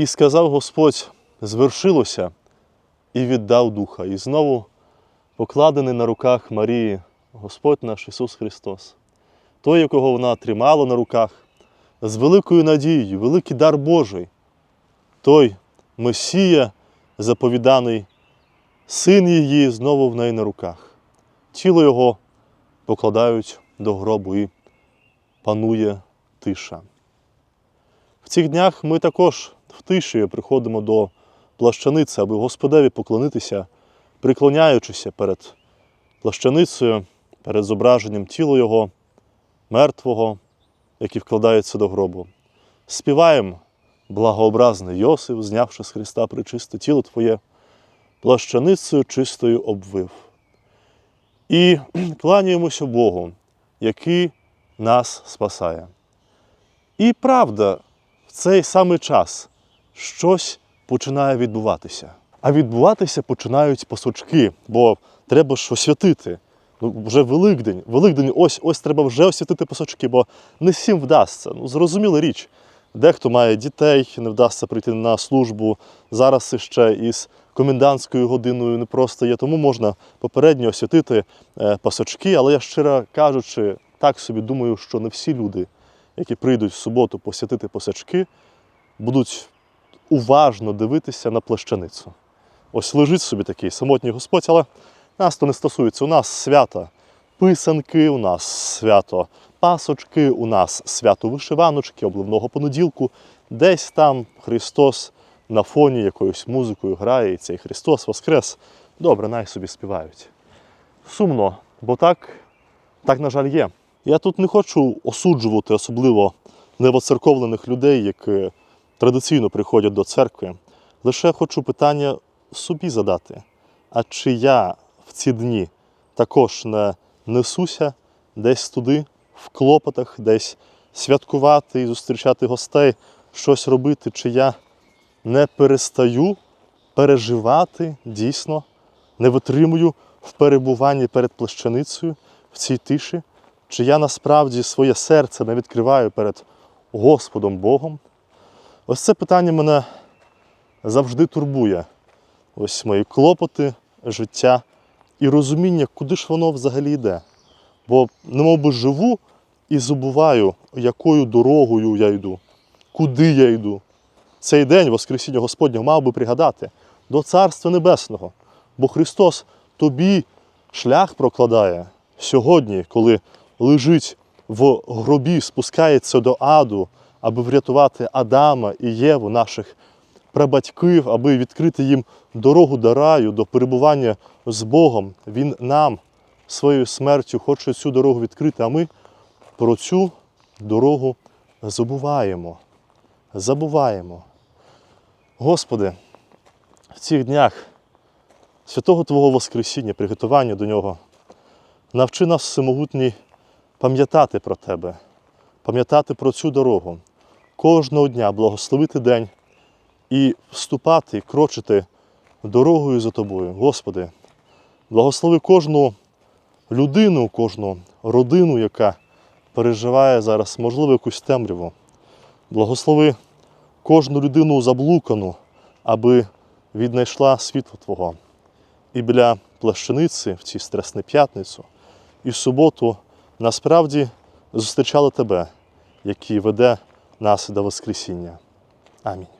І сказав Господь: звершилося, і віддав духа. І знову покладений на руках Марії Господь наш Ісус Христос, той, якого вона тримала на руках, з великою надією, великий дар Божий, той Месія, заповіданий, син її знову в неї на руках. Тіло його покладають до гробу і панує тиша. В цих днях ми також в приходимо до плащаниці, аби Господеві поклонитися, приклоняючися перед плащаницею, перед зображенням тіла Його, мертвого, який вкладається до гробу. Співаємо благообразний Йосиф, знявши з Христа причисте тіло Твоє, плащаницею чистою обвив. І кланяємося Богу, який нас спасає. І правда, в цей самий час щось починає відбуватися. А відбуватися починають пасочки, бо треба ж освятити. Ну, вже Великдень. Великдень, ось ось треба вже освятити пасочки, бо не всім вдасться. Ну, зрозуміла річ. Дехто має дітей, не вдасться прийти на службу. Зараз ще із комендантською годиною не просто є, тому можна попередньо освятити е, пасочки. Але я щиро кажучи, так собі думаю, що не всі люди, які прийдуть в суботу посвятити пасочки, будуть уважно дивитися на плащаницю. Ось лежить собі такий самотній Господь, але нас то не стосується. У нас свята писанки, у нас свято пасочки, у нас свято вишиваночки, обливного понеділку. Десь там Христос на фоні якоюсь музикою грає, і цей Христос Воскрес. Добре, най собі співають. Сумно, бо так, так, на жаль, є. Я тут не хочу осуджувати особливо невоцерковлених людей, які традиційно приходять до церкви. Лише хочу питання собі задати: а чи я в ці дні також не несуся десь туди, в клопотах, десь святкувати і зустрічати гостей, щось робити, чи я не перестаю переживати дійсно, не витримую в перебуванні перед плащаницею в цій тиші, чи я насправді своє серце не відкриваю перед Господом Богом? Ось це питання мене завжди турбує. Ось мої клопоти, життя і розуміння, куди ж воно взагалі йде. Бо немов би живу і забуваю, якою дорогою я йду, куди я йду. Цей день Воскресіння Господнього мав би пригадати до Царства Небесного. Бо Христос тобі шлях прокладає сьогодні, коли лежить в гробі, спускається до аду, аби врятувати Адама і Єву, наших прабатьків, аби відкрити їм дорогу до раю, до перебування з Богом. Він нам своєю смертю хоче цю дорогу відкрити, а ми про цю дорогу забуваємо. Забуваємо. Господи, в цих днях святого Твого Воскресіння, приготування до нього, навчи нас всемогутній пам'ятати про Тебе, пам'ятати про цю дорогу, кожного дня благословити день і вступати, крочити дорогою за Тобою. Господи, благослови кожну людину, кожну родину, яка переживає зараз, можливо, якусь темряву. Благослови кожну людину заблукану, аби віднайшла світло Твого. І біля плащаниці в цій стресну п'ятницю, і в суботу насправді зустрічали Тебе, який веде нас до Воскресіння. Амінь.